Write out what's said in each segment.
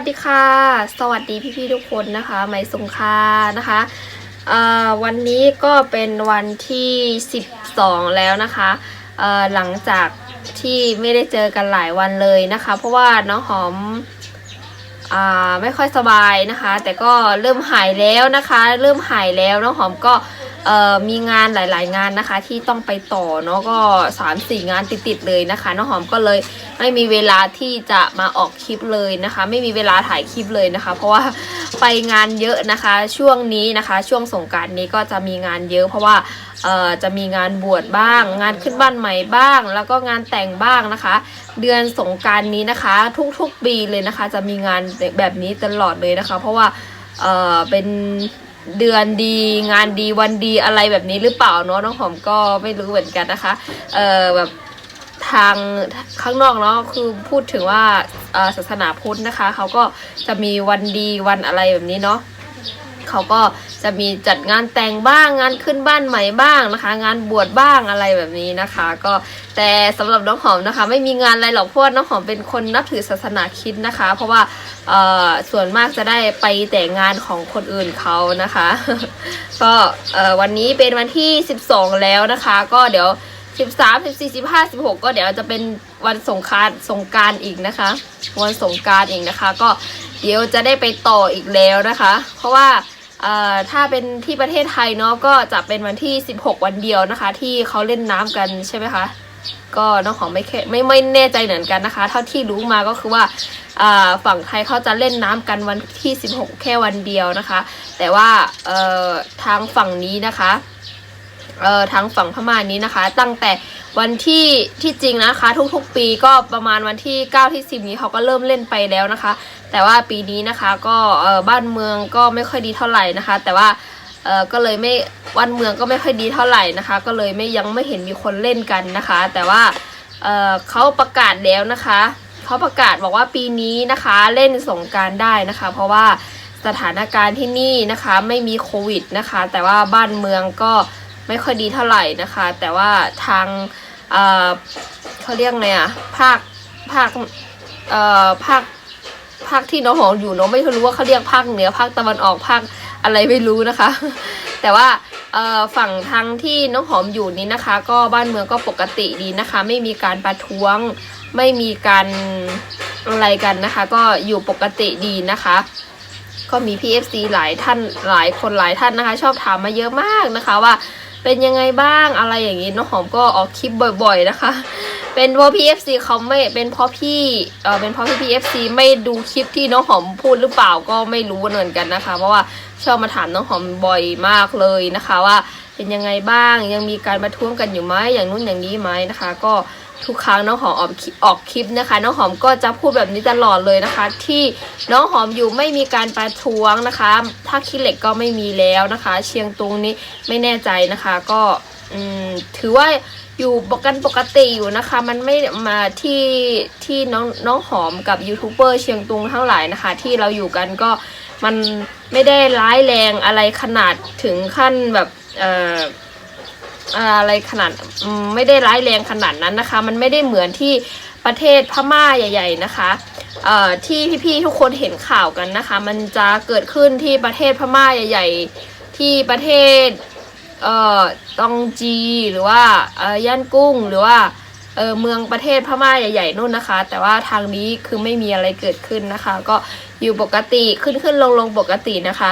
วัสดีค่ะ สวัสดีพี่ๆทุกคนนะคะไหมสงค่านะคะอ่อวันนี้ก็เป็นวันที่ 12 แล้วนะคะอ่อหลังจากที่ไม่ได้เจอกันหลายวันเลยนะคะ เพราะว่าน้องหอม ไม่ค่อยสบายนะคะ แต่ก็เริ่มหายแล้วนะคะ เริ่มหายแล้วน้องหอมก็มีงานหลาย ๆ งานนะคะ ที่ต้องไปต่อเนาะก็สามสี่งานติดๆเลยนะคะน้องหอมก็เลยไม่มีเวลาที่จะมาออกคลิปเลยนะคะ ไม่มีเวลาถ่ายคลิปเลยนะคะ เพราะว่าไปงานเยอะนะคะช่วงนี้นะคะ ช่วงสงการนี้ก็จะมีงานเยอะเพราะว่า จะมีงานบวชบ้าง งานขึ้นบ้านใหม่บ้าง แล้วก็งานแต่งบ้างนะคะ เดือนสงการนี้นะคะ ทุกๆปีเลยนะคะ จะมีงานแบบนี้ตลอดเลยนะคะ เพราะว่าเออเป็นเดือนดีงานดีวันดีอะไรแบบนี้หรือเปล่าเนาะน้องหอมก็ไม่รู้เหมือนกันนะคะเออแบบทางข้างนอกเนาะคือพูดถึงว่าศาสนาพุทธนะคะเขาก็จะมีวันดีวันอะไรแบบนี้เนาะ เขาก็จะมีจัดงานแต่งบ้างงานขึ้นบ้านใหม่บ้างนะคะ งานบวชบ้างอะไรแบบนี้นะคะ ก็แต่สำหรับน้องหอมนะคะ ไม่มีงานอะไรหรอกเพราะว่าน้องหอมเป็นคนนับถือศาสนาคริดนะคะ เพราะว่าส่วนมากจะได้ไปแต่งานของคนอื่นเขานะคะ ก็วันนี้เป็นวันที่ 12 แล้วนะคะ ก็เดี๋ยวสิบสามสิบสี่สิบห้าสิบหกก็เดี๋ยวจะเป็นวันสงการสงการอีกนะคะ วันสงการอีกนะคะ ก็เดี๋ยวจะได้ไปต่ออีกแล้วนะคะ เพราะว่า ถ้าเป็นที่ประเทศไทยเนาะก็จะเป็นวันที่ 16 วันเดียวนะคะ ที่เขาเล่นน้ำกันใช่ไหมคะก็น้องของไม่ไม่ไม่แน่ใจเหมือนกันนะคะ เท่าที่รู้มาก็คือว่าฝั่งไทยเขาจะเล่นน้ำกันวันที่ 16 แค่วันเดียวนะคะ แต่ว่าทางฝั่งนี้นะคะ เอ่อทางฝั่งพม่านี้นะคะ ตั้งแต่วันที่ที่จริงนะคะ ทุกๆปีก็ประมาณวันที่ 9 ที่ 10 นี้เขาก็เริ่มเล่นไปแล้วนะคะ แต่ว่าปีนี้นะคะก็เอ่อบ้านเมืองก็ไม่ค่อยดีเท่าไหร่นะคะ แต่ว่าเอ่อก็เลยไม่วันเมืองก็ไม่ค่อยดีเท่าไหร่นะคะ ก็เลยไม่ยังไม่เห็นมีคนเล่นกันนะคะ แต่ว่าเอ่อเขาประกาศแล้วนะคะเขาประกาศบอกว่าปีนี้นะคะเล่นสงการได้นะคะ เพราะว่าสถานการณ์ที่นี่นะคะไม่มีโควิดนะคะ แต่ว่าบ้านเมืองก็ ไม่ค่อยดีเท่าไหร่นะคะ แต่ว่าทางเเขาเรียกไงอะภาคภาคเอ่อภาคภาคที่น้องหอมอยู่เน้องไม่รู้ว่าเขาเรียกภาคเหนือภาคตะวันออกภาคอะไรไม่รู้นะคะ แต่ว่าเอ่อฝั่งทางที่น้องหอมอยู่นี้นะคะ ก็บ้านเมืองก็ปกติดีนะคะ ไม่มีการประท้วง ไม่มีการอะไรกันนะคะ ก็อยู่ปกติดีนะคะ ก็มี PFC หลายท่านหลายคนหลายท่านนะคะ ชอบถามมาเยอะมากนะคะว่า เป็นยังไงบ้างอะไรอย่างนี้น้องหอมก็ออกคลิปบ่อย ๆนะคะ เป็นเพราะพี่เขาไม่เป็นเพราะพี่เออเป็นเพราะพี่เอฟซีไม่ดูคลิปที่น้องหอมพูดหรือเปล่าก็ไม่รู้เหมือนกันนะคะ เพราะว่าชอบมาถามน้องหอมบ่อยมากเลยนะคะ ว่าเป็นยังไงบ้างยังมีการประท้วงกันอยู่ไหมอย่างนู้นอย่างนี้ไหมนะคะ ก็ ทุกครั้งน้องหอมออกคลิปออกคลิปนะคะ น้องหอมก็จะพูดแบบนี้ตลอดเลยนะคะ ที่น้องหอมอยู่ไม่มีการประท้วงนะคะ ถ้าขี้เหล็กก็ไม่มีแล้วนะคะ เชียงตุงนี้ไม่แน่ใจนะคะ ก็ถือว่าอยู่ปกันปกติอยู่นะคะ มันไม่มาที่ที่น้องน้องหอมกับยูทูบเบอร์เชียงตุงทั้งหลายนะคะ ที่เราอยู่กันก็มันไม่ได้ร้ายแรงอะไรขนาดถึงขั้นแบบเอ่อ อะไรขนาดไม่ได้ร้ายแรงขนาดนั้นนะคะ มันไม่ได้เหมือนที่ประเทศพม่าใหญ่ ๆนะคะเอ่อที่พี่ๆทุกคนเห็นข่าวกันนะคะ มันจะเกิดขึ้นที่ประเทศพม่าใหญ่ ๆ ที่ประเทศเอ่อตองจีหรือว่าเอ่อย่านกุ้งหรือว่าเออเมืองประเทศพม่าใหญ่ๆนู่นนะคะ แต่ว่าทางนี้คือไม่มีอะไรเกิดขึ้นนะคะ ก็อยู่ปกติขึ้นขึ้นลงลงปกตินะคะ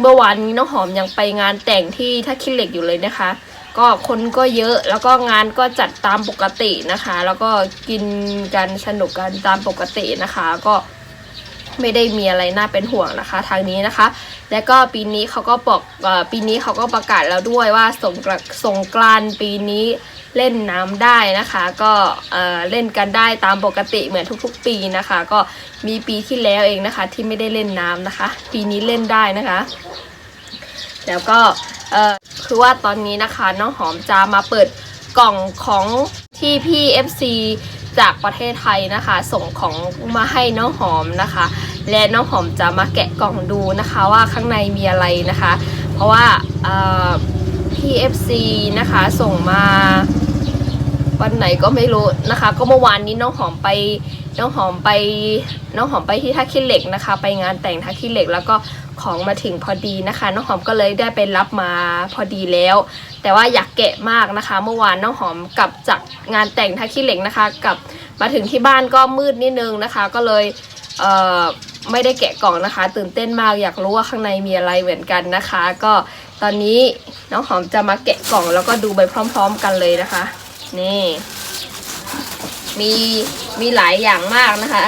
เมื่อวานนี้น้องหอมยังไปงานแต่งที่ท่าขี้เหล็กอยู่เลยนะคะ ก็คนก็เยอะแล้วก็งานก็จัดตามปกตินะคะ แล้วก็กินกันสนุกกันตามปกตินะคะ ก็ไม่ได้มีอะไรน่าเป็นห่วงนะคะ ทางนี้นะคะ และก็ปีนี้เขาก็บอกปีนี้เขาก็ประกาศแล้วด้วยว่าสงกรสงกรานปีนี้ เล่นน้ำได้นะคะ ก็เออเล่นกันได้ตามปกติเหมือนทุกๆ ปีนะคะ ก็มีปีที่แล้วเองนะคะ ที่ไม่ได้เล่นน้ำนะคะ ปีนี้เล่นได้นะคะ แล้วก็คือว่าตอนนี้นะคะน้องหอมจะมาเปิดกล่องของที่พี่ FC จากประเทศไทยนะคะ ส่งของมาให้น้องหอมนะคะ และน้องหอมจะมาแกะกล่องดูนะคะว่าข้างในมีอะไรนะคะ เพราะว่าเอ่อพี่ FC นะคะส่งมา วันไหนก็ไม่รู้นะคะ ก็เมื่อวานนี้น้องหอมไปน้องหอมไปน้องหอมไปที่ท่าขี้เหล็กนะคะ ไปงานแต่งท่าขี้เหล็ก แล้วก็ของมาถึงพอดีนะคะ น้องหอมก็เลยได้ไปรับมาพอดีแล้ว แต่ว่าอยากแกะมากนะคะ เมื่อวานน้องหอมกลับจากงานแต่งท่าขี้เหล็กนะคะกลับมาถึงที่บ้านก็มืดนิดนึงนะคะ ก็เลยเอ่อไม่ได้แกะกล่องนะคะ ตื่นเต้นมากอยากรู้ว่าข้างในมีอะไรเหมือนกันนะคะ ก็ตอนนี้น้องหอมจะมาแกะกล่องแล้วก็ดูไปพร้อม ๆ กันเลยนะคะ นี่ มีมีหลายอย่างมากนะคะ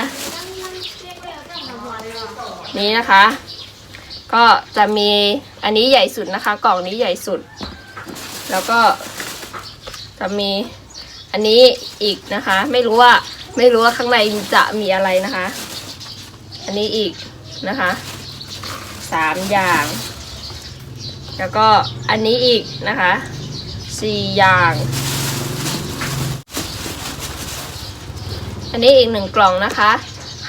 นี่นะคะ ก็จะมีอันนี้ใหญ่สุดนะคะ กล่องนี้ใหญ่สุด แล้วก็จะมีอันนี้อีกนะคะ ไม่รู้ว่าไม่รู้ว่าข้างในจะมีอะไรนะคะ อันนี้อีกนะคะสามอย่าง แล้วก็อันนี้อีกนะคะสี่อย่าง อันนี้อีกหนึ่งกล่องนะคะ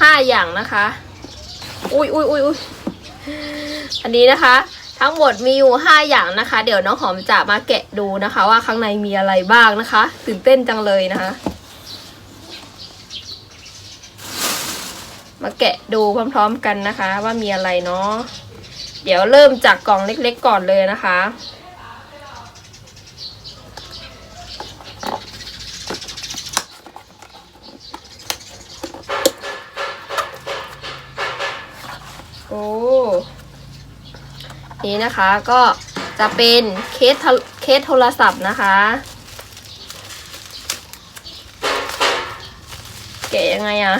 ห้าอย่างนะคะ อุ้ยอุ้ยอุ้ยอุ้ยอันนี้นะคะ ทั้งหมดมีอยู่ห้าอย่างนะคะ เดี๋ยวน้องหอมจะมาแกะดูนะคะ ว่าข้างในมีอะไรบ้างนะคะ ตื่นเต้นจังเลยนะคะ มาแกะดูพร้อมๆกันนะคะ ว่ามีอะไรเนาะเดี๋ยวเริ่มจากกล่องเล็ก ๆ ก่อนเลยนะคะ โอ้ นี่นะคะก็จะเป็นเคสเคสโทรศัพท์นะคะเก๋ยังไงอะ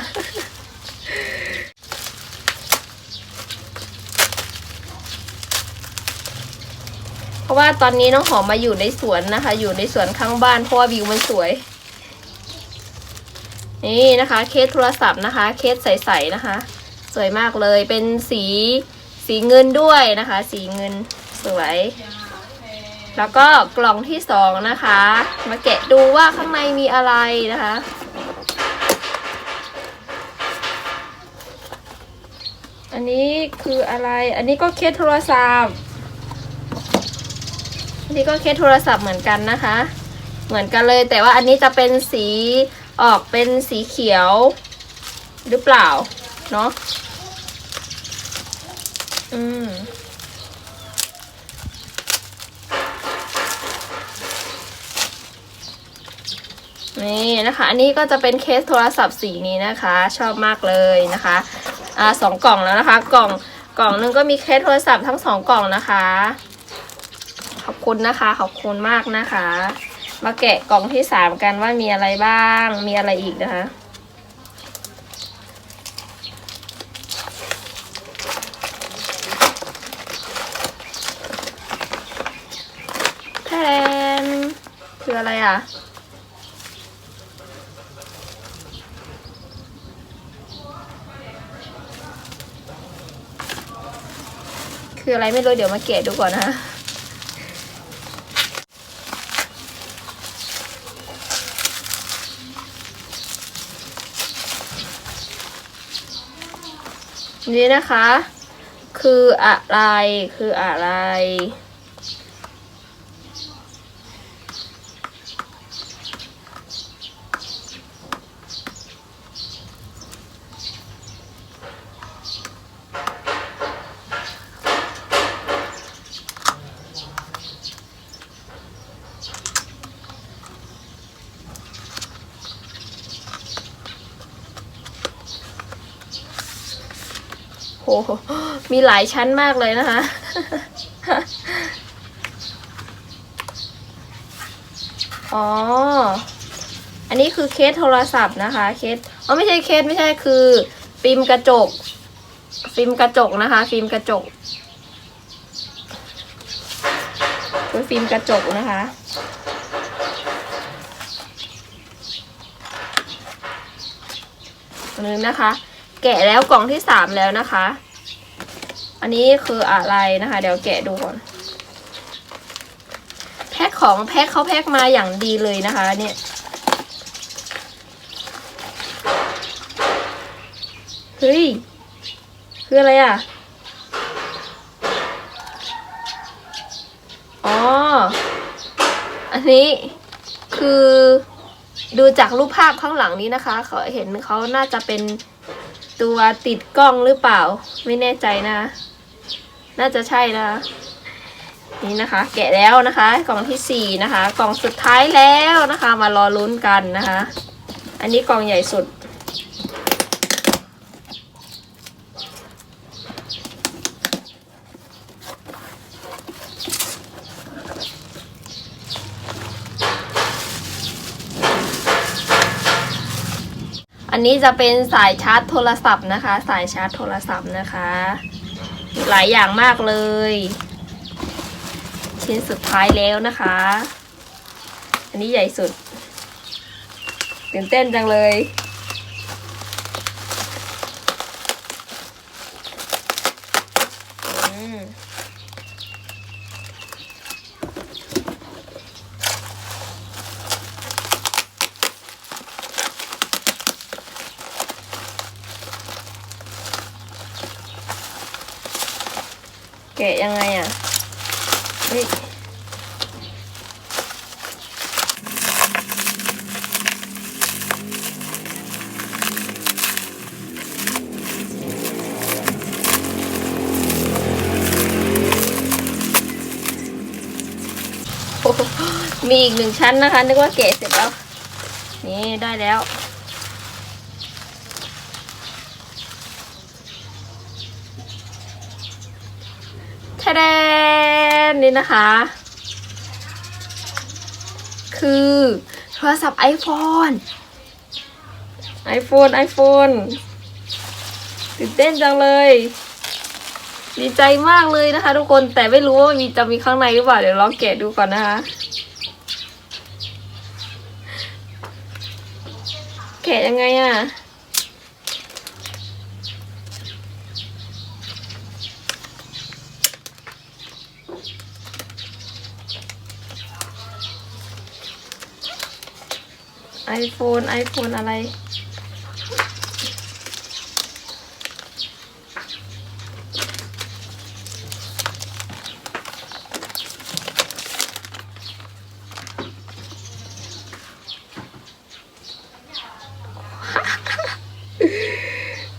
เพราะว่าตอนนี้น้องหอมมาอยู่ในสวนนะคะ อยู่ในสวนข้างบ้านเพราะว่าวิวมันสวย นี่นะคะ เคสโทรศัพท์นะคะ เคสใสๆนะคะ สวยมากเลยเป็นสี สีเงินด้วยนะคะ สีเงินสวย แล้วก็กล่องที่สองนะคะ มาแกะดูว่าข้างในมีอะไรนะคะ อันนี้คืออะไร อันนี้ก็เคสโทรศัพท์ อันนี้ก็เคสโทรศัพท์เหมือนกันนะคะ เหมือนกันเลยแต่ว่าอันนี้จะเป็นสีออกเป็นสีเขียวหรือเปล่าเนาะ อืมนี่นะคะ อันนี้ก็จะเป็นเคสโทรศัพท์สีนี้นะคะ ชอบมากเลยนะคะอ่าสองกล่องแล้วนะคะ กล่องกล่องหนึงก็มีเคสโทรศัพท์ทั้งสองกล่องนะคะ ขอบคุณนะคะ ขอบคุณมากนะคะ มาแกะกล่องที่สามกันว่ามีอะไรบ้าง มีอะไรอีกนะคะ แทนคื ออะไรอะ คืออะไรไม่รู้เดี๋ยวมาเกะดูก่อนนะคะนี่นะคะ คืออะไรคืออะไร โห มีหลายชั้นมากเลยนะคะ อ๋อ อันนี้คือเคสโทรศัพท์นะคะ เคสอ๋อไม่ใช่เคสไม่ใช่คือฟิล์มกระจก ฟิล์มกระจกนะคะ ฟิล์มกระจกคือฟิล์มกระจกนะคะลืมนะคะ แกะแล้วกล่องที่สามแล้วนะคะ อันนี้คืออะไรนะคะ เดี๋ยวแกะดูก่อนแพ็คของแพ็คเขาแพ็คมาอย่างดีเลยนะคะ เนี่ยเฮ้ยคืออะไรอะอ๋อ อันนี้คือดูจากรูปภาพข้างหลังนี้นะคะ เขาเห็นเขาน่าจะเป็นตัวติดกล้องหรือเปล่า ไม่แน่ใจนะ น่าจะใช่นะนี่นะคะ แกะแล้วนะคะ กล่องที่สี่นะคะ กล่องสุดท้ายแล้วนะคะ มารอลุ้นกันนะคะ อันนี้กล่องใหญ่สุด อันนี้จะเป็นสายชาร์จโทรศัพท์นะคะ สายชาร์จโทรศัพท์นะคะ หลายอย่างมากเลย ชิ้นสุดท้ายแล้วนะคะ อันนี้ใหญ่สุดตื่นเต้นจังเลยอืม แกะยังไงอะเฮ้ยมีอีกหนึ่งชั้นนะคะนึกว่าแกะเสร็จแล้ว นี่ได้แล้ว ทะเด นนี่นะคะ คือโทรศัพท์ iPhone iPhone iPhone ตื่นเต้นจังเลย ดีใจมากเลยนะคะ ทุกคนแต่ไม่รู้ว่ามีจะมีข้างในหรือเปล่า เดี๋ยวลองแกะดูก่อนนะคะ แกะยังไงอะ่ะ ไอโฟนไอโฟนอะไร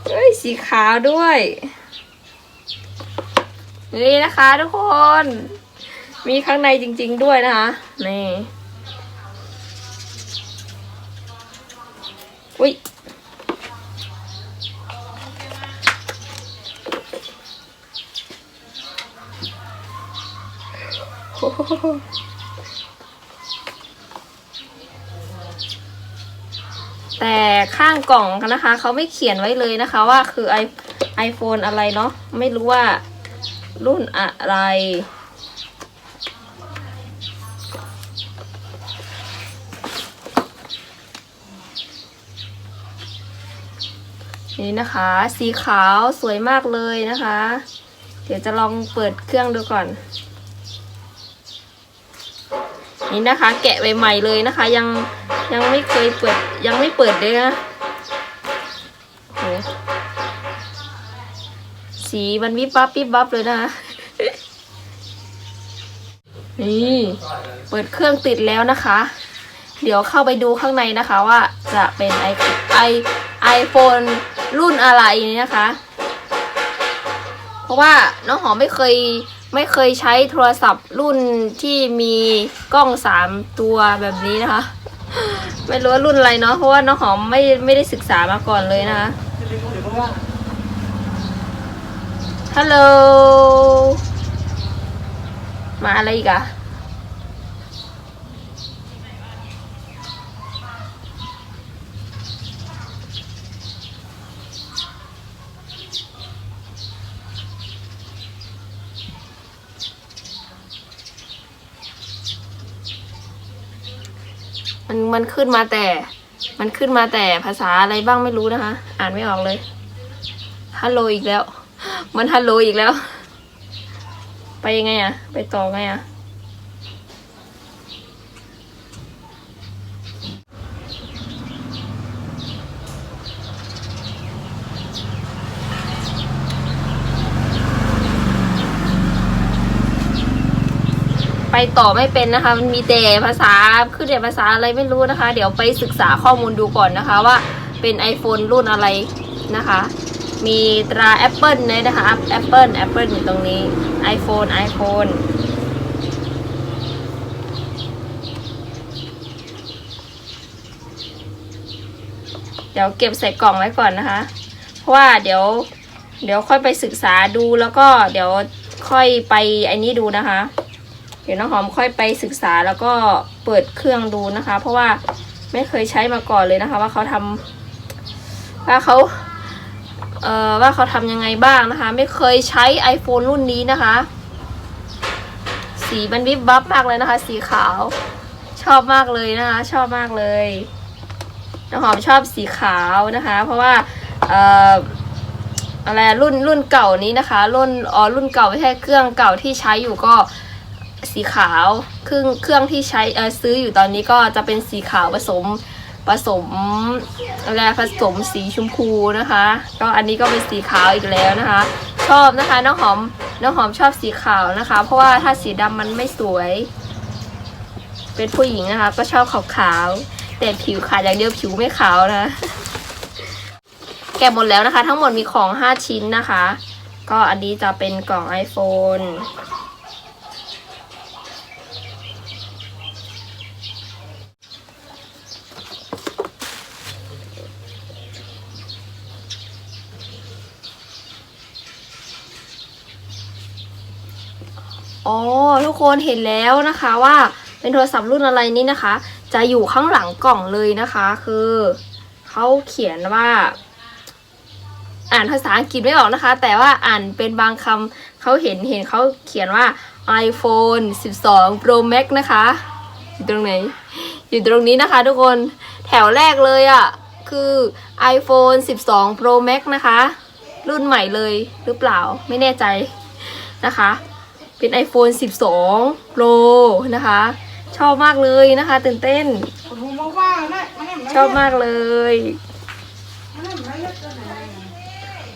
เฮ้ย สีขาวด้วย นี่นะคะทุกคน มีข้างในจริง ๆ ด้วยนะคะ นี่ อุ้ยโอ้โหแต่ข้างกล่องนะคะ เขาไม่เขียนไว้เลยนะคะ ว่าคือไอไอโฟนอะไรเนาะไม่รู้ว่ารุ่นอะไร นี่นะคะ สีขาวสวยมากเลยนะคะ เดี๋ยวจะลองเปิดเครื่องดูก่อน นี่นะคะ แกะใหม่ๆเลยนะคะ ยังยังไม่เคยเปิดยังไม่เปิดเลยนะโหสีมันวิบวับวิบวับเลยนะคะนี่เปิดเครื่องติดแล้วนะคะ เดี๋ยวเข้าไปดูข้างในนะคะว่าจะเป็นไอไอไอโฟน รุ่นอะไรนะคะ เพราะว่าน้องหอมไม่เคยไม่เคยใช้โทรศัพท์รุ่นที่มีกล้องสามตัวแบบนี้นะคะ ไม่รู้ว่ารุ่นอะไรเนาะเพราะว่าน้องหอมไม่ไม่ได้ศึกษามาก่อนเลยนะคะฮัลโหลมาอะไรอีกอะ มันมันขึ้นมาแต่ มันขึ้นมาแต่ภาษาอะไรบ้างไม่รู้นะคะ อ่านไม่ออกเลยฮัลโหลอีกแล้ว มันฮัลโหลอีกแล้ว ไปยังไงอะไปต่อไงอะ ต่อไม่เป็นนะคะ มันมีแต่ภาษาคือแต่ภาษาอะไรไม่รู้นะคะ เดี๋ยวไปศึกษาข้อมูลดูก่อนนะคะ ว่าเป็น iPhone รุ่นอะไรนะคะ มีตรา Apple เลยนะคะ Apple Apple อยู่ตรงนี้ iPhone iPhone เดี๋ยวเก็บใส่กล่องไว้ก่อนนะคะ เพราะว่าเดี๋ยวเดี๋ยวค่อยไปศึกษาดูแล้วก็เดี๋ยวค่อยไปไอ้นี้ดูนะคะ ดี๋ยวน้องหอมค่อยไปศึกษาแล้วก็เปิดเครื่องดูนะคะ เพราะว่าไม่เคยใช้มาก่อนเลยนะคะ ว่าเขาทำว่าเขาเอ่อว่าเขาทำยังไงบ้างนะคะ ไม่เคยใช้ iPhone รุ่นนี้นะคะ สีมันวิบวับมากเลยนะคะ สีขาว ชอบมากเลยนะคะ ชอบมากเลยน้องหอมชอบสีขาวนะคะ เพราะว่าเอ่ออะไรรุ่นรุ่นเก่านี้นะคะ รุ่นอ๋อรุ่นเก่าไม่ใช่เครื่องเก่าที่ใช้อยู่ก็ สีขาวเครื่องเครื่องที่ใช้ซื้ออยู่ตอนนี้ก็จะเป็นสีขาวผสมผสมอะไรผสมสีชมพูนะคะ ก็อันนี้ก็เป็นสีขาวอีกแล้วนะคะ ชอบนะคะน้องหอมน้องหอมชอบสีขาวนะคะ เพราะว่าถ้าสีดำมันไม่สวย เป็นผู้หญิงนะคะ ก็ชอบขาวขาวแต่ผิวขาวอย่างเดียวผิวไม่ขาวนะแกะหมดแล้วนะคะ ทั้งหมดมีของ 5 ชิ้นนะคะ ก็อันนี้จะเป็นกล่อง iPhone อ๋อทุกคนเห็นแล้วนะคะว่าเป็นโทรศัพท์รุ่นอะไรนี้นะคะ จะอยู่ข้างหลังกล่องเลยนะคะ คือเขาเขียนว่า อ่านภาษาอังกฤษไม่ออกนะคะ แต่ว่าอ่านเป็นบางคำเขาเห็นเห็นเขาเขียนว่า iPhone 12 Pro Max นะคะอยู่ตรงไหน อยู่ตรงนี้นะคะ ทุกคนแถวแรกเลยอะ่ะ คือ iPhone 12 Pro Max นะคะ รุ่นใหม่เลยหรือเปล่าไม่แน่ใจนะคะ เป็น iPhone 12 Pro นะคะ ชอบมากเลยนะคะ ตื่นเต้น ชอบมากเลย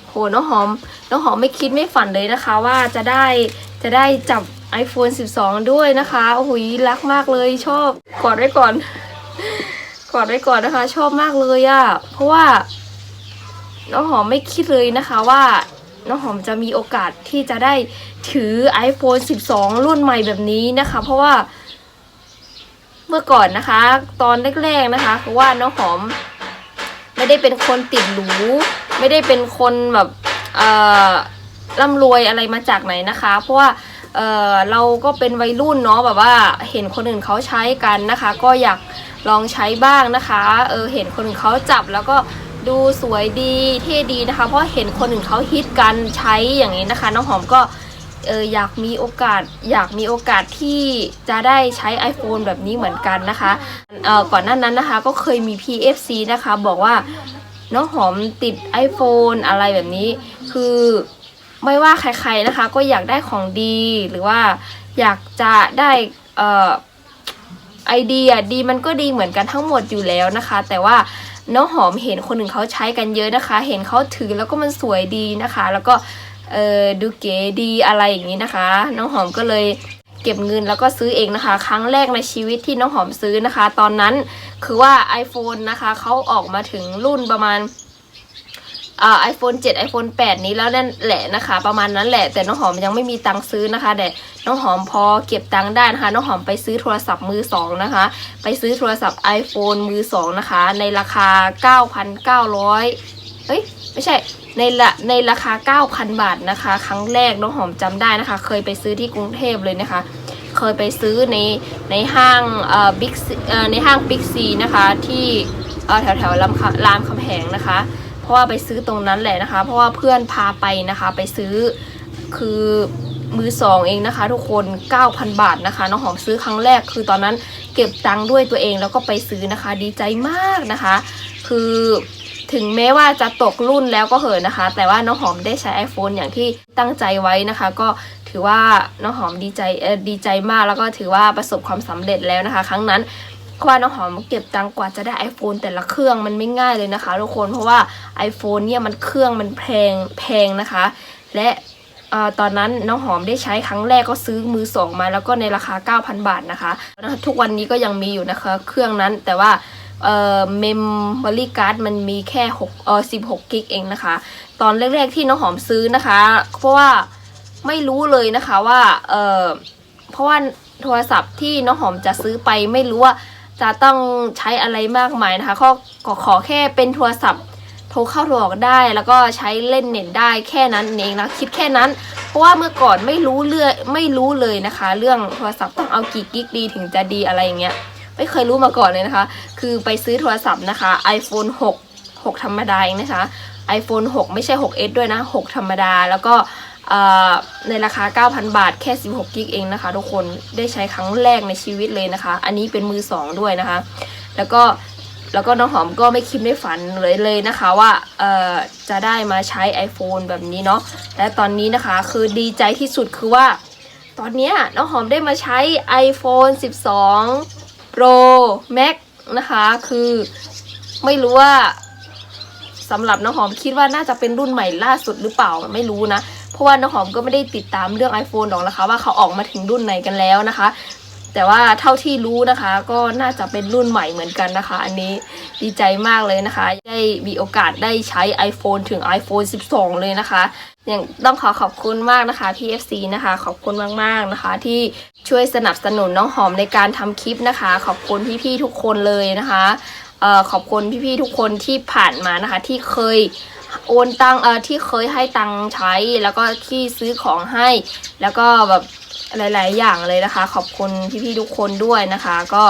โหน้องหอมน้องหอมไม่คิดไม่ฝันเลยนะคะ ว่าจะได้จะได้จับ iPhone 12 ด้วยนะคะโอ้โหรักมากเลยชอบกอดไว้ก่อน กอดไว้ก่อนนะคะ ชอบมากเลยอะ่ะเพราะว่าน้องหอมไม่คิดเลยนะคะว่า น้องหอมจะมีโอกาสที่จะได้ถือ iPhone 12 รุ่นใหม่แบบนี้นะคะ เพราะว่าเมื่อก่อนนะคะ ตอนแรกๆนะคะว่าน้องหอม ไม่ได้เป็นคนติดหรูไม่ได้เป็นคนแบบเอ่อร่ำรวยอะไรมาจากไหนนะคะ เพราะว่าเเราก็เป็นวัยรุ่นเนาะแบบว่าเห็นคนอื่นเขาใช้กันนะคะ ก็อยากลองใช้บ้างนะคะเออเห็นคนอื่นเขาจับแล้วก็ ดูสวยดีเท่ดีนะคะ เพราะเห็นคนอื่นเขาฮิตกันใช้อย่างนี้นะคะ น้องหอมก็เอออยากมีโอกาสอยากมีโอกาสที่จะได้ใช้ iPhone แบบนี้เหมือนกันนะคะเออก่อนหน้านั้นนะคะก็เคยมี PFC นะคะ บอกว่าน้องหอมติด iPhone อะไรแบบนี้ คือไม่ว่าใครๆนะคะ ก็อยากได้ของดีหรือว่าอยากจะได้เออไอเดียดีมันก็ดีเหมือนกันทั้งหมดอยู่แล้วนะคะ แต่ว่า น้องหอมเห็นคนหนึ่งเขาใช้กันเยอะนะคะ เห็นเขาถือแล้วก็มันสวยดีนะคะ แล้วก็เออดูเก๋ดีอะไรอย่างนี้นะคะ น้องหอมก็เลยเก็บเงินแล้วก็ซื้อเองนะคะ ครั้งแรกในชีวิตที่น้องหอมซื้อนะคะ ตอนนั้นคือว่า iPhone นะคะเขาออกมาถึงรุ่นประมาณ อ่า iPhone 7 iPhone 8 นี้แล้วนั่นแหละนะคะ ประมาณนั้นแหละแต่น้องหอมยังไม่มีตังค์ซื้อนะคะแต่น้องหอมพอเก็บตังค์ได้นะคะน้องหอมไปซื้อโทรศัพท์มือสองนะคะ ไปซื้อโทรศัพท์ iPhone มือสองนะคะ ในราคา 9,900เอ้ยไม่ใช่ในละในราคา 9,000 บาทนะคะ ครั้งแรกน้องหอมจำได้นะคะ เคยไปซื้อที่กรุงเทพเลยนะคะ เคยไปซื้อในในห้างเอ่อบิ๊กในห้างบิ๊กซีนะคะที่เอ่อแถวแถวรามคำรามคำแหงนะคะ เพราะว่าไปซื้อตรงนั้นแหละนะคะ เพราะว่าเพื่อนพาไปนะคะ ไปซื้อคือมือสองเองนะคะ ทุกคน 9,000 บาทนะคะน้องหอมซื้อครั้งแรก คือตอนนั้นเก็บตังค์ด้วยตัวเองแล้วก็ไปซื้อนะคะ ดีใจมากนะคะ คือถึงแม้ว่าจะตกรุ่นแล้วก็เหอะนะคะ แต่ว่าน้องหอมได้ใช้ iPhone อย่างที่ตั้งใจไว้นะคะ ก็ถือว่าน้องหอมดีใจดีใจมากแล้วก็ถือว่าประสบความสำเร็จแล้วนะคะ ครั้งนั้น เพราะว่าน้องหอมเก็บตังกว่าจะได้ iPhone แต่ละเครื่องมันไม่ง่ายเลยนะคะทุกคนเพราะว่า iPhone เนี่ยมันเครื่องมันแพงแพงนะคะ และอตอนนั้นน้องหอมได้ใช้ครั้งแรกก็ซื้อมือสองมาแล้วก็ในราคา 9,000 บาทนะคะทุกวันนี้ก็ยังมีอยู่นะคะเครื่องนั้นแต่ว่าเอ่อเมมโมรี่การ์ดมันมีแค่6เอ่อ16กิกเองนะคะ ตอนแรกๆที่น้องหอมซื้อนะคะ เพราะว่าไม่รู้เลยนะคะว่าเอ่อเพราะว่าโทรศัพท์ที่น้องหอมจะซื้อไปไม่รู้ว่า จะต้องใช้อะไรมากมายนะคะก็ขอขอแค่เป็นโทรศัพท์โทรเข้าโทรออกได้ แล้วก็ใช้เล่นเน็ตได้แค่นั้นเองนะคิดแค่นั้น เพราะว่าเมื่อก่อนไม่รู้เรื่องไม่รู้เลยนะคะ เรื่องโทรศัพท์ต้องเอากี่กิกดีถึงจะดีอะไรอย่างเงี้ยไม่เคยรู้มาก่อนเลยนะคะ คือไปซื้อโทรศัพท์นะคะ iPhone 6 6 ธรรมดาเองนะคะ iPhone 6 ไม่ใช่ 6s ด้วยนะ 6 ธรรมดาแล้วก็ ในราคา 9,000 บาทแค่ 16 กิกเองนะคะ ทุกคนได้ใช้ครั้งแรกในชีวิตเลยนะคะ อันนี้เป็นมือสองด้วยนะคะ แล้วก็แล้วก็น้องหอมก็ไม่คิดไม่ฝันเลยเลยนะคะว่าจะได้มาใช้ iPhone แบบนี้เนาะและตอนนี้นะคะคือดีใจที่สุดคือว่า ตอนนี้น้องหอมได้มาใช้ iPhone 12 Pro Max นะคะคือไม่รู้ว่าสำหรับน้องหอมคิดว่าน่าจะเป็นรุ่นใหม่ล่าสุดหรือเปล่าไม่รู้นะ เพราะว่าน้องหอมก็ไม่ได้ติดตามเรื่อง iPhone หรอกนะคะ ว่าเขาออกมาถึงรุ่นไหนกันแล้วนะคะ แต่ว่าเท่าที่รู้นะคะ ก็น่าจะเป็นรุ่นใหม่เหมือนกันนะคะ อันนี้ดีใจมากเลยนะคะ ได้มีโอกาสได้ใช้ iPhone ถึง iPhone 12 เลยนะคะอย่างต้องขอขอบคุณมากนะคะ PFC นะคะ ขอบคุณมากๆนะคะ ที่ช่วยสนับสนุนน้องหอมในการทำคลิปนะคะ ขอบคุณพี่ๆทุกคนเลยนะคะออขอบคุณพี่ๆทุกคนที่ผ่านมานะคะ ที่เคย โอนตังเอ่อที่เคยให้ตังใช้แล้วก็ที่ซื้อของให้ แล้วก็แบบหลาย ๆ อย่างเลยนะคะ ขอบคุณพี่ๆทุกคนด้วยนะคะ ก็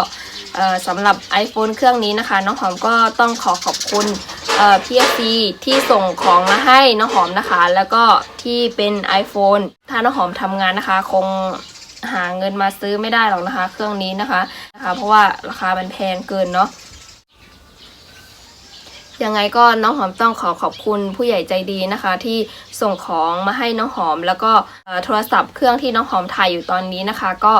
เอ่อสำหรับ iPhone เครื่องนี้นะคะ น้องหอมก็ต้องขอขอบคุณเอ่อพี่ซีที่ส่งของมาให้น้องหอมนะคะ แล้วก็ที่เป็น iPhone ถ้าน้องหอมทำงานนะคะ คงหาเงินมาซื้อไม่ได้หรอกนะคะ เครื่องนี้นะคะนะคะ เพราะว่าราคามันแพงเกินเนาะ ยังไงก็น้องหอมต้องขอขอบคุณผู้ใหญ่ใจดีนะคะ ที่ส่งของมาให้น้องหอม แล้วก็โทรศัพท์เครื่องที่น้องหอมถ่ายอยู่ตอนนี้นะคะ ก็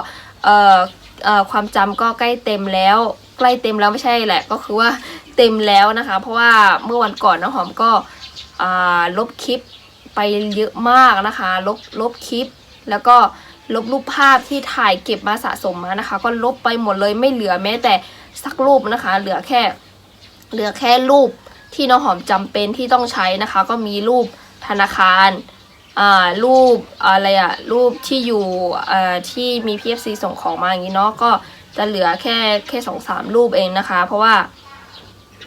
ความจำก็ใกล้เต็มแล้ว ใกล้เต็มแล้วไม่ใช่แหละ ก็คือว่าเต็มแล้วนะคะ เพราะว่าเมื่อวันก่อนน้องหอมก็ลบคลิปไปเยอะมากนะคะ ลบลบคลิป แล้วก็ลบรูปภาพที่ถ่ายเก็บมาสะสมมานะคะ ก็ลบไปหมดเลยไม่เหลือแม้แต่สักรูปนะคะ เหลือแค่เหลือแค่รูป ที่น้องหอมจำเป็นที่ต้องใช้นะคะ ก็มีรูปธนาคารอ่ารูปอะไรอะรูปที่อยู่อ่าที่มี PFC ส่งของมาอย่างนี้เนาะก็จะเหลือแค่แค่สองสามรูปเองนะคะ เพราะว่า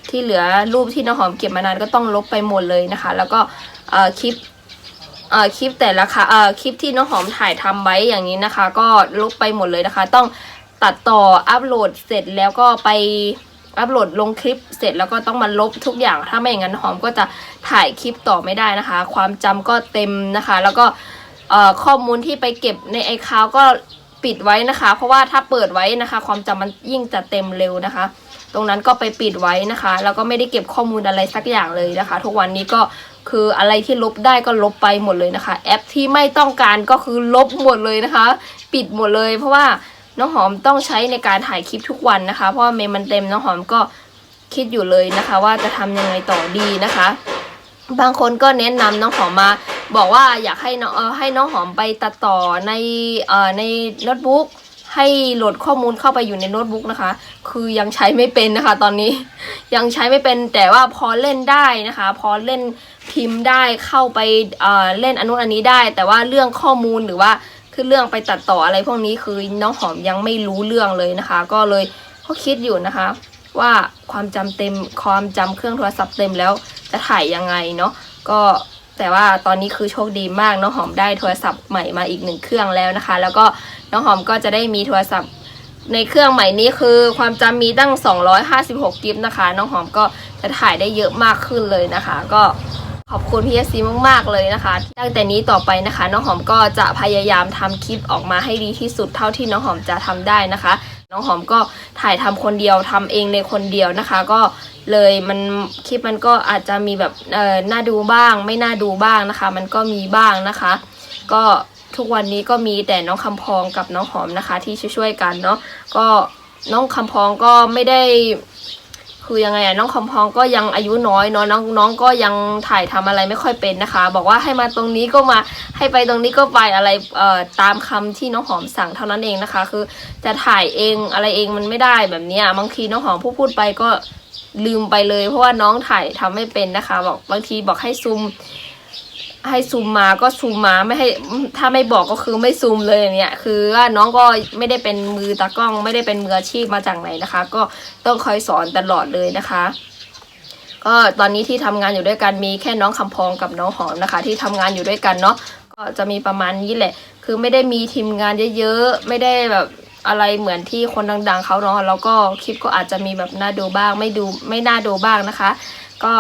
ที่เหลือรูปที่น้องหอมเก็บมานานก็ต้องลบไปหมดเลยนะคะ แล้วก็อ่อคลิปอ่อคลิปแต่ละค่ะเอ่อคลิปที่น้องหอมถ่ายทำไว้อย่างนี้นะคะ ก็ลบไปหมดเลยนะคะ ต้องตัดต่ออัปโหลดเสร็จแล้วก็ไป อัปโหลดลงคลิปเสร็จแล้วก็ต้องมาลบทุกอย่าง ถ้าไม่อย่างนั้นหอมก็จะถ่ายคลิปต่อไม่ได้นะคะ ความจำก็เต็มนะคะ แล้วก็ข้อมูลที่ไปเก็บในไอคาวก็ปิดไว้นะคะ เพราะว่าถ้าเปิดไว้นะคะ ความจำมันยิ่งจะเต็มเร็วนะคะ ตรงนั้นก็ไปปิดไว้นะคะ แล้วก็ไม่ได้เก็บข้อมูลอะไรสักอย่างเลยนะคะ ทุกวันนี้ก็คืออะไรที่ลบได้ก็ลบไปหมดเลยนะคะ แอปที่ไม่ต้องการก็คือลบหมดเลยนะคะ ปิดหมดเลย เพราะว่า น้องหอมต้องใช้ในการถ่ายคลิปทุกวันนะคะ เพราะเมมมันเต็มน้องหอมก็คิดอยู่เลยนะคะ ว่าจะทำยังไงต่อดีนะคะ บางคนก็แนะนำน้องหอมมาบอกว่าอยากให้น้องเออให้น้องหอมไปตัดต่อในเออในโน้ตบุ๊กให้โหลดข้อมูลเข้าไปอยู่ในโน้ตบุ๊กนะคะ คือยังใช้ไม่เป็นนะคะ ตอนนี้ยังใช้ไม่เป็นแต่ว่าพอเล่นได้นะคะ พอเล่นพิมพ์ได้เข้าไปเออเล่นอนนุอันนี้ได้ แต่ว่าเรื่องข้อมูลหรือว่า คือเรื่องไปตัดต่ออะไรพวกนี้คือน้องหอมยังไม่รู้เรื่องเลยนะคะ ก็เลยก็คิดอยู่นะคะ ว่าความจำเต็มความจำเครื่องโทรศัพท์เต็มแล้วจะถ่ายยังไงเนาะก็แต่ว่าตอนนี้คือโชคดีมากน้องหอมได้โทรศัพท์ใหม่มาอีกหนึ่งเครื่องแล้วนะคะ แล้วก็น้องหอมก็จะได้มีโทรศัพท์ในเครื่องใหม่นี้คือความจำมีตั้ง 256 กิกนะคะ น้องหอมก็จะถ่ายได้เยอะมากขึ้นเลยนะคะ ก็ ขอบคุณ PSC มากๆเลยนะคะ ตั้งแต่นี้ต่อไปนะคะ น้องหอมก็จะพยายามทำคลิปออกมาให้ดีที่สุดเท่าที่น้องหอมจะทำได้นะคะ น้องหอมก็ถ่ายทำคนเดียวทำเองในคนเดียวนะคะ ก็เลยมันคลิปมันก็อาจจะมีแบบเออน่าดูบ้าง ไม่น่าดูบ้างนะคะ มันก็มีบ้างนะคะ ก็ทุกวันนี้ก็มีแต่น้องคำพองกับน้องหอมนะคะ ที่ช่วยๆกันเนาะก็น้องคำพองก็ไม่ได้ คือยังไงอะน้องคอมพองก็ยังอายุน้อยเนาะน้องน้องก็ยังถ่ายทำอะไรไม่ค่อยเป็นนะคะ บอกว่าให้มาตรงนี้ก็มาให้ไปตรงนี้ก็ไปอะไรเอ่อตามคำที่น้องหอมสั่งเท่านั้นเองนะคะ คือจะถ่ายเองอะไรเองมันไม่ได้แบบนี้บางทีน้องหอมพูดพูดไปก็ลืมไปเลย เพราะว่าน้องถ่ายทำไม่เป็นนะคะ บอกบางทีบอกให้ซูม ให้ซูมมาก็ซูมมาไม่ให้ถ้าไม่บอกก็คือไม่ซูมเลยเนี่ย คือว่าน้องก็ไม่ได้เป็นมือตากล้อง ไม่ได้เป็นมืออาชีพมาจากไหนนะคะ ก็ต้องคอยสอนตลอดเลยนะคะก็ตอนนี้ที่ทำงานอยู่ด้วยกันมีแค่น้องคำพองกับน้องหอมนะคะ ที่ทำงานอยู่ด้วยกันเนาะก็จะมีประมาณนี้แหละ คือไม่ได้มีทีมงานเยอะๆไม่ได้แบบอะไรเหมือนที่คนดัง ๆเขาเนาะแล้วก็คลิปก็อาจจะมีแบบน่าดูบ้าง ไม่ดูไม่น่าดูบ้างนะคะ ก็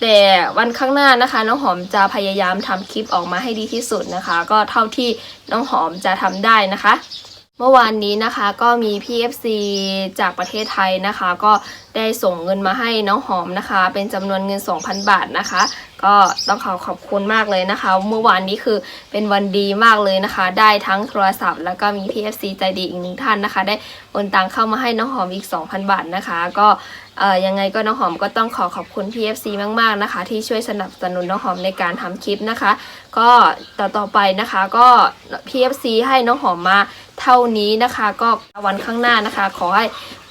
แต่วันข้างหน้านะคะ น้องหอมจะพยายามทำคลิปออกมาให้ดีที่สุดนะคะ ก็เท่าที่น้องหอมจะทำได้นะคะ เมื่อวานนี้นะคะก็มี PFC จากประเทศไทยนะคะ ก็ได้ส่งเงินมาให้น้องหอมนะคะ เป็นจำนวนเงิน 2,000 บาทนะคะ ก็ต้องขอขอบคุณมากเลยนะคะ เมื่อวานนี้คือเป็นวันดีมากเลยนะคะ ได้ทั้งโทรศัพท์ แล้วก็มี PFC ใจดีอีกหนึ่งท่านนะคะ ได้โอนตังเข้ามาให้น้องหอมอีก 2,000 บาทนะคะ ก็ เอ่อยังไงก็น้องหอมก็ต้องขอขอบคุณ PFC มาก ๆ นะคะ ที่ช่วยสนับสนุนน้องหอมในการทำคลิปนะคะ ก็ต่อต่อไปนะคะก็ PFC ให้น้องหอมมาเท่านี้นะคะ ก็วันข้างหน้านะคะ ขอให้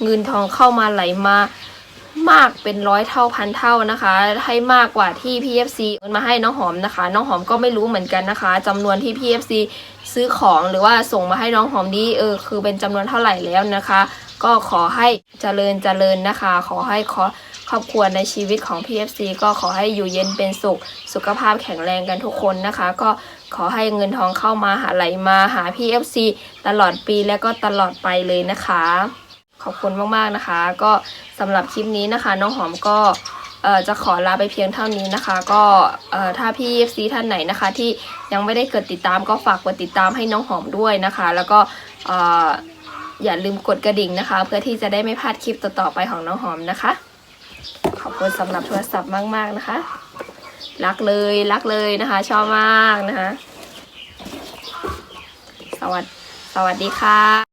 เงินทองเข้ามาไหลมามากเป็นร้อยเท่าพันเท่านะคะ ให้มากกว่าที่ PFC โอนมาให้น้องหอมนะคะ น้องหอมก็ไม่รู้เหมือนกันนะคะจำนวนที่ PFC ซื้อของหรือว่าส่งมาให้น้องหอมนี้เออคือเป็นจำนวนเท่าไหร่แล้วนะคะ ก็ขอให้เจริญเจริญนะคะ ขอให้ขอครอบครัวในชีวิตของ PFC ก็ขอให้อยู่เย็นเป็นสุข สุขภาพแข็งแรงกันทุกคนนะคะ ก็ขอให้เงินทองเข้ามาหาไหลมาหา PFC ตลอดปีและก็ตลอดไปเลยนะคะ ขอบคุณมากๆนะคะ ก็สำหรับคลิปนี้นะคะ น้องหอมก็จะขอลาไปเพียงเท่านี้นะคะ ก็ถ้าพี่ FC ท่านไหนนะคะ ที่ยังไม่ได้เกิดติดตามก็ฝากกดติดตามให้น้องหอมด้วยนะคะ แล้วก็ อย่าลืมกดกระดิ่งนะคะ เพื่อที่จะได้ไม่พลาดคลิปต่อๆไปของน้องหอมนะคะ ขอบคุณสำหรับโทรศัพท์มากๆนะคะ รักเลยรักเลยนะคะ ชอบมากนะคะ สวัสดสวัสดีค่ะ